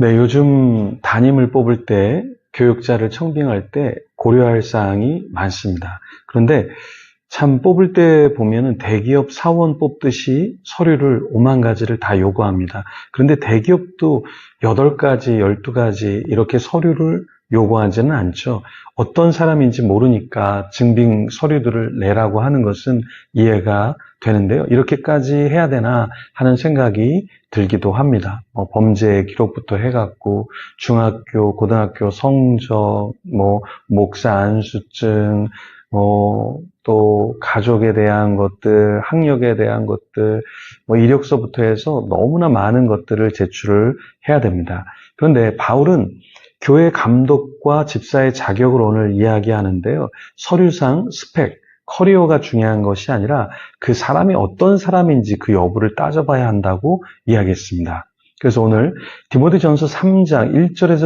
네, 요즘 담임을 뽑을 때 교육자를 청빙할 때 고려할 사항이 많습니다. 그런데 참 뽑을 때 보면은 대기업 사원 뽑듯이 서류를 5만 가지를 다 요구합니다. 그런데 대기업도 8가지, 12가지 이렇게 서류를 요구하지는 않죠. 어떤 사람인지 모르니까 증빙 서류들을 내라고 하는 것은 이해가 되는데요. 이렇게까지 해야 되나 하는 생각이 들기도 합니다. 뭐 범죄 기록부터 해갖고 중학교, 고등학교 성적, 뭐 목사 안수증, 뭐 또 가족에 대한 것들, 학력에 대한 것들, 뭐 이력서부터 해서 너무나 많은 것들을 제출을 해야 됩니다. 그런데 바울은 교회 감독과 집사의 자격을 오늘 이야기하는데요. 서류상 스펙, 커리어가 중요한 것이 아니라 그 사람이 어떤 사람인지 그 여부를 따져봐야 한다고 이야기했습니다. 그래서 오늘 디모데전서 3장 1절에서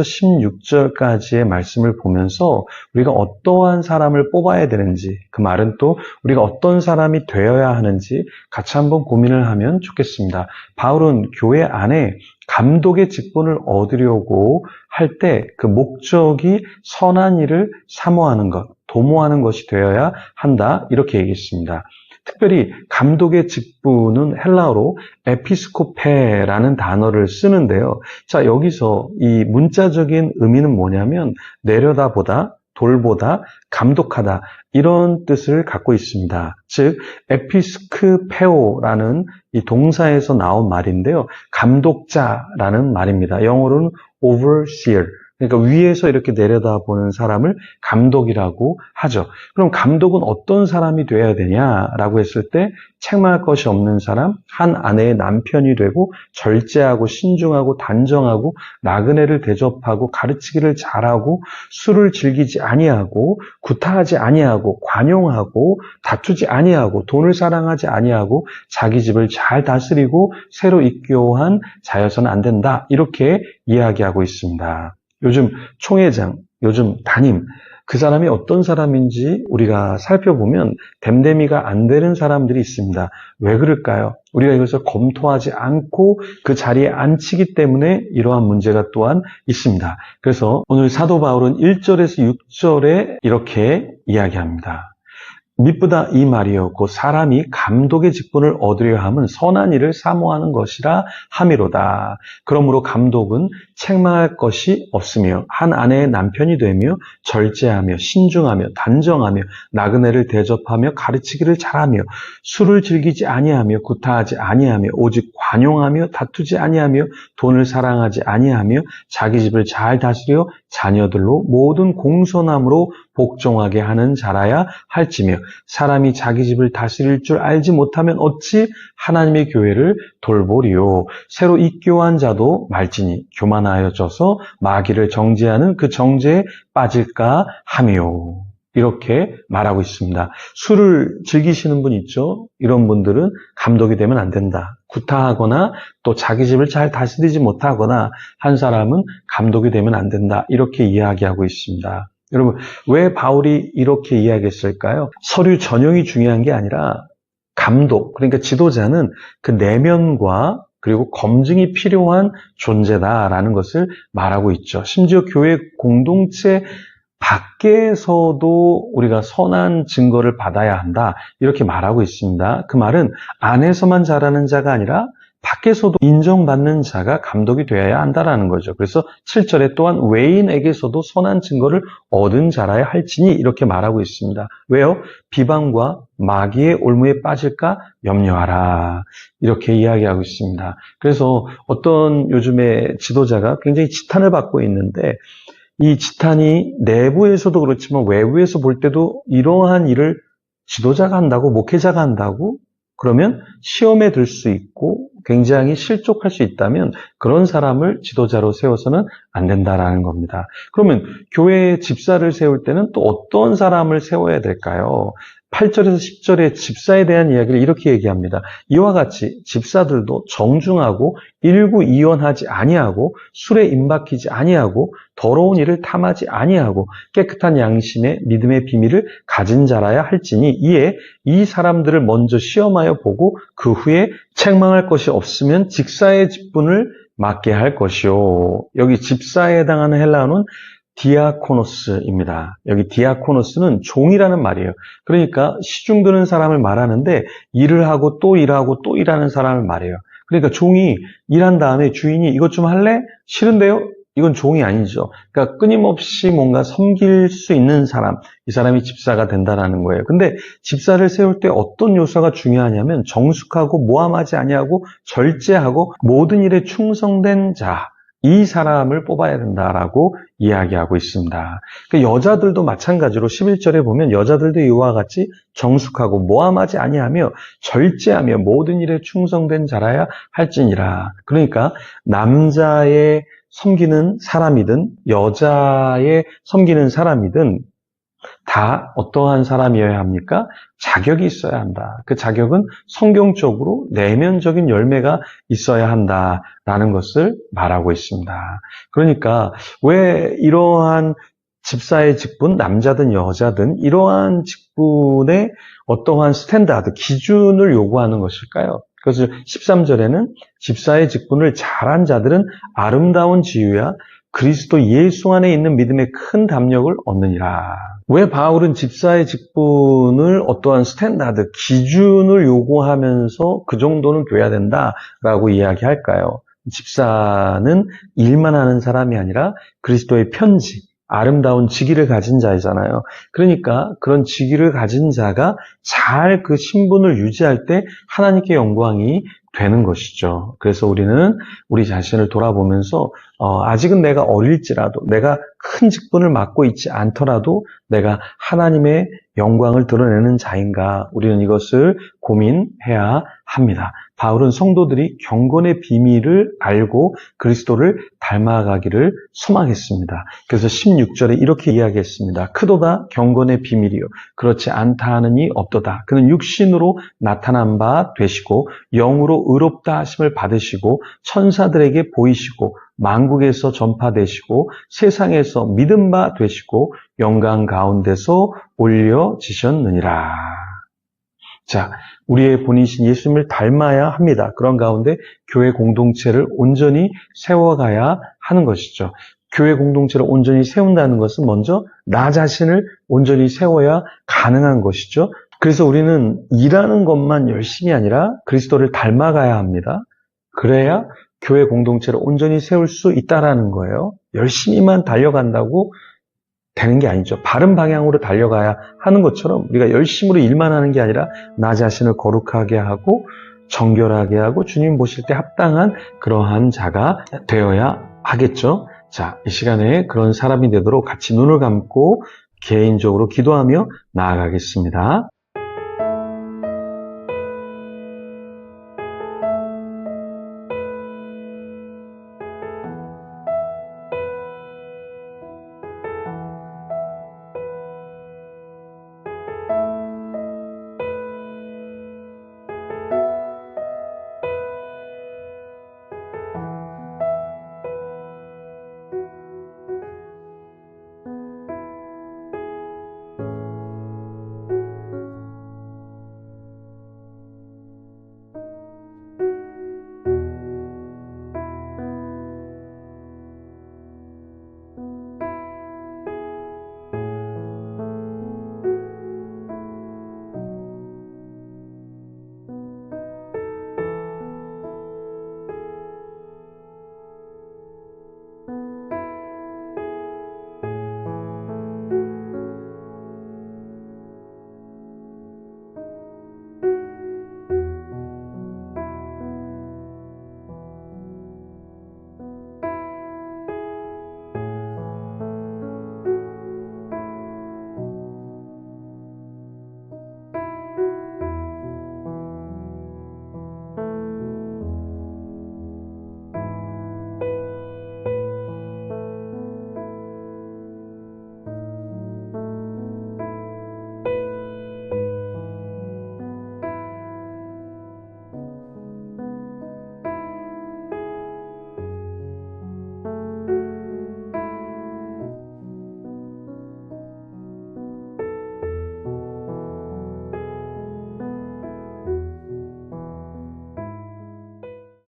16절까지의 말씀을 보면서 우리가 어떠한 사람을 뽑아야 되는지 그 말은 또 우리가 어떤 사람이 되어야 하는지 같이 한번 고민을 하면 좋겠습니다. 바울은 교회 안에 감독의 직분을 얻으려고 할 때 그 목적이 선한 일을 사모하는 것, 도모하는 것이 되어야 한다 이렇게 얘기했습니다. 특별히 감독의 직분은 헬라어로 에피스코페라는 단어를 쓰는데요. 자, 여기서 이 문자적인 의미는 뭐냐면 내려다보다 돌보다 감독하다 이런 뜻을 갖고 있습니다. 즉 에피스크페오라는 이 동사에서 나온 말인데요. 감독자라는 말입니다. 영어로는 overseer 그러니까 위에서 이렇게 내려다보는 사람을 감독이라고 하죠. 그럼 감독은 어떤 사람이 돼야 되냐라고 했을 때 책망할 것이 없는 사람, 한 아내의 남편이 되고 절제하고 신중하고 단정하고 나그네를 대접하고 가르치기를 잘하고 술을 즐기지 아니하고 구타하지 아니하고 관용하고 다투지 아니하고 돈을 사랑하지 아니하고 자기 집을 잘 다스리고 새로 입교한 자여서는 안 된다. 이렇게 이야기하고 있습니다. 요즘 총회장, 요즘 담임, 그 사람이 어떤 사람인지 우리가 살펴보면 댐댐이가 안 되는 사람들이 있습니다. 왜 그럴까요? 우리가 이것을 검토하지 않고 그 자리에 앉히기 때문에 이러한 문제가 또한 있습니다. 그래서 오늘 사도 바울은 1절에서 6절에 이렇게 이야기합니다. 미쁘다 이 말이요. 곧 사람이 감독의 직분을 얻으려 함은 선한 일을 사모하는 것이라 함이로다. 그러므로 감독은 책망할 것이 없으며 한 아내의 남편이 되며 절제하며 신중하며 단정하며 나그네를 대접하며 가르치기를 잘하며 술을 즐기지 아니하며 구타하지 아니하며 오직 관용하며 다투지 아니하며 돈을 사랑하지 아니하며 자기 집을 잘 다스려 자녀들로 모든 공손함으로 복종하게 하는 자라야 할지며 사람이 자기 집을 다스릴 줄 알지 못하면 어찌 하나님의 교회를 돌보리요? 새로 입교한 자도 말지니 교만 하여 져서 마귀를 정죄하는 그 정죄에 빠질까 하며 이렇게 말하고 있습니다. 술을 즐기시는 분 있죠? 이런 분들은 감독이 되면 안 된다. 구타하거나 또 자기 집을 잘 다스리지 못하거나 한 사람은 감독이 되면 안 된다. 이렇게 이야기하고 있습니다. 여러분, 왜 바울이 이렇게 이야기했을까요? 서류 전형이 중요한 게 아니라 감독, 그러니까 지도자는 그 내면과 그리고 검증이 필요한 존재다라는 것을 말하고 있죠. 심지어 교회 공동체 밖에서도 우리가 선한 증거를 받아야 한다. 이렇게 말하고 있습니다. 그 말은 안에서만 자라는 자가 아니라 밖에서도 인정받는 자가 감독이 되어야 한다라는 거죠. 그래서 7절에 또한 외인에게서도 선한 증거를 얻은 자라야 할지니 이렇게 말하고 있습니다. 왜요? 비방과 마귀의 올무에 빠질까 염려하라. 이렇게 이야기하고 있습니다. 그래서 어떤 요즘에 지도자가 굉장히 지탄을 받고 있는데 이 지탄이 내부에서도 그렇지만 외부에서 볼 때도 이러한 일을 지도자가 한다고 목회자가 한다고 그러면 시험에 들 수 있고 굉장히 실족할 수 있다면 그런 사람을 지도자로 세워서는 안 된다라는 겁니다. 그러면 교회에 집사를 세울 때는 또 어떤 사람을 세워야 될까요? 8절에서 10절에 집사에 대한 이야기를 이렇게 얘기합니다. 이와 같이 집사들도 정중하고 일구이연하지 아니하고 술에 임박히지 아니하고 더러운 일을 탐하지 아니하고 깨끗한 양심의 믿음의 비밀을 가진 자라야 할지니 이에 이 사람들을 먼저 시험하여 보고 그 후에 책망할 것이 없으면 직사의 직분을 맡게 할 것이요. 여기 집사에 해당하는 헬라어는 디아코노스입니다. 여기 디아코노스는 종이라는 말이에요. 그러니까 시중 드는 사람을 말하는데 일을 하고 또 일하고 또 일하는 사람을 말해요. 그러니까 종이 일한 다음에 주인이 이것 좀 할래? 싫은데요? 이건 종이 아니죠. 그러니까 끊임없이 뭔가 섬길 수 있는 사람, 이 사람이 집사가 된다라는 거예요. 근데 집사를 세울 때 어떤 요소가 중요하냐면 정숙하고 모함하지 아니하고 절제하고 모든 일에 충성된 자, 이 사람을 뽑아야 된다라고 이야기하고 있습니다. 그러니까 여자들도 마찬가지로 11절에 보면 여자들도 이와 같이 정숙하고 모함하지 아니하며 절제하며 모든 일에 충성된 자라야 할지니라. 그러니까 남자의 섬기는 사람이든 여자의 섬기는 사람이든 다 어떠한 사람이어야 합니까? 자격이 있어야 한다. 그 자격은 성경적으로 내면적인 열매가 있어야 한다라는 것을 말하고 있습니다. 그러니까 왜 이러한 집사의 직분, 남자든 여자든 이러한 직분의 어떠한 스탠다드, 기준을 요구하는 것일까요? 그래서 13절에는 집사의 직분을 잘한 자들은 아름다운 지유야 그리스도 예수 안에 있는 믿음의 큰 담력을 얻느니라. 왜 바울은 집사의 직분을 어떠한 스탠다드, 기준을 요구하면서 그 정도는 돼야 된다라고 이야기할까요? 집사는 일만 하는 사람이 아니라 그리스도의 편지, 아름다운 직위를 가진 자이잖아요. 그러니까 그런 직위를 가진 자가 잘 그 신분을 유지할 때 하나님께 영광이 되는 것이죠. 그래서 우리는 우리 자신을 돌아보면서 어, 아직은 내가 어릴지라도 내가 큰 직분을 맡고 있지 않더라도 내가 하나님의 영광을 드러내는 자인가 우리는 이것을 고민해야 합니다. 바울은 성도들이 경건의 비밀을 알고 그리스도를 닮아가기를 소망했습니다. 그래서 16절에 이렇게 이야기했습니다. 크도다 경건의 비밀이요. 그렇지 않다 하느니 없도다. 그는 육신으로 나타난 바 되시고 영으로 의롭다 하심을 받으시고 천사들에게 보이시고 만국에서 전파되시고 세상에서 믿음 바 되시고 영광 가운데서 올려지셨느니라. 자, 우리의 본인이신 예수님을 닮아야 합니다. 그런 가운데 교회 공동체를 온전히 세워가야 하는 것이죠. 교회 공동체를 온전히 세운다는 것은 먼저 나 자신을 온전히 세워야 가능한 것이죠. 그래서 우리는 일하는 것만 열심히 아니라 그리스도를 닮아가야 합니다. 그래야 교회 공동체를 온전히 세울 수 있다라는 거예요. 열심히만 달려간다고 되는 게 아니죠. 바른 방향으로 달려가야 하는 것처럼 우리가 열심으로 일만 하는 게 아니라 나 자신을 거룩하게 하고 정결하게 하고 주님 보실 때 합당한 그러한 자가 되어야 하겠죠. 자, 이 시간에 그런 사람이 되도록 같이 눈을 감고 개인적으로 기도하며 나아가겠습니다.